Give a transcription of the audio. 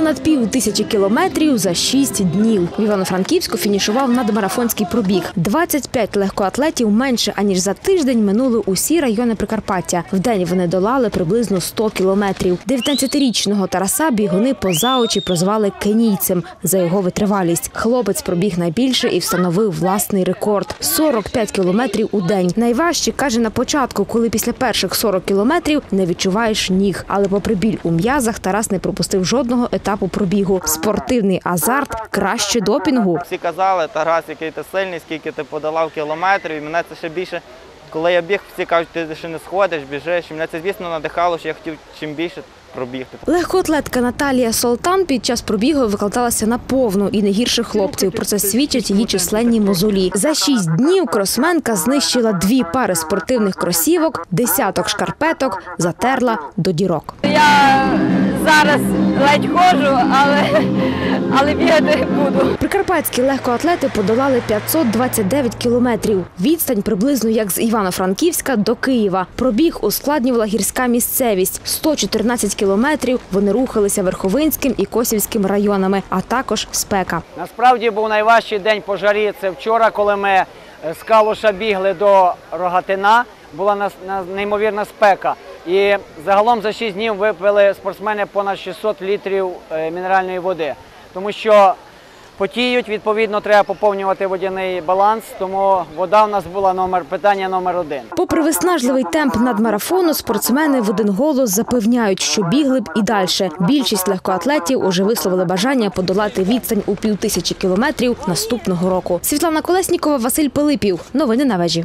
Понад пів тисячі кілометрів за шість днів. В Івано-Франківську фінішував надмарафонський пробіг. 25 легкоатлетів менше аніж за тиждень минули усі райони Прикарпаття. Вдень вони долали приблизно 100 кілометрів. 19-річного Тараса бігуни поза очі прозвали кенійцем за його витривалість. Хлопець пробіг найбільше і встановив власний рекорд 45 кілометрів у день. Найважче каже на початку, коли після перших 40 кілометрів не відчуваєш ніг. Але попри біль у м'язах, Тарас не пропустив жодного етапу пробігу. Спортивний азарт краще допінгу. Всі казали, Тарас, який ти сильний, скільки ти подолав кілометрів, і мене це ще більше. Коли я біг, всі кажуть, ти ще не сходиш, біжиш. І мене це, звісно, надихало, що я хотів чим більше пробігти. Легкоатлетка Наталія Солтан під час пробігу викладалася на повну і не гірше хлопців. Про це свідчать її численні мозолі. За шість днів кросменка знищила дві пари спортивних кросівок, десяток шкарпеток, затерла до дірок. Я зараз ледь ходжу, але, але бігати буду. Прикарпатські легкоатлети подолали 529 кілометрів. Відстань приблизно як з Івано-Франківська до Києва. Пробіг ускладнювала гірська місцевість. 114 кілометрів вони рухалися Верховинським і Косівським районами, а також спека. Насправді був найважчий день по жарі. Це вчора, коли ми е, з Калуша бігли до Рогатина. Була нас- на- неймовірна спека. І загалом за 6 днів випили спортсмени понад 600 літрів е, мінеральної води. Тому що потіють, відповідно, треба поповнювати водяний баланс. Тому вода в нас була номер питання номер один. Попри виснажливий темп надмарафону, спортсмени в один голос запевняють, що бігли б і далі. Більшість легкоатлетів уже висловили бажання подолати відстань у півтисячі кілометрів наступного року. Світлана Колеснікова, Василь Пилипів. Новини на вежі.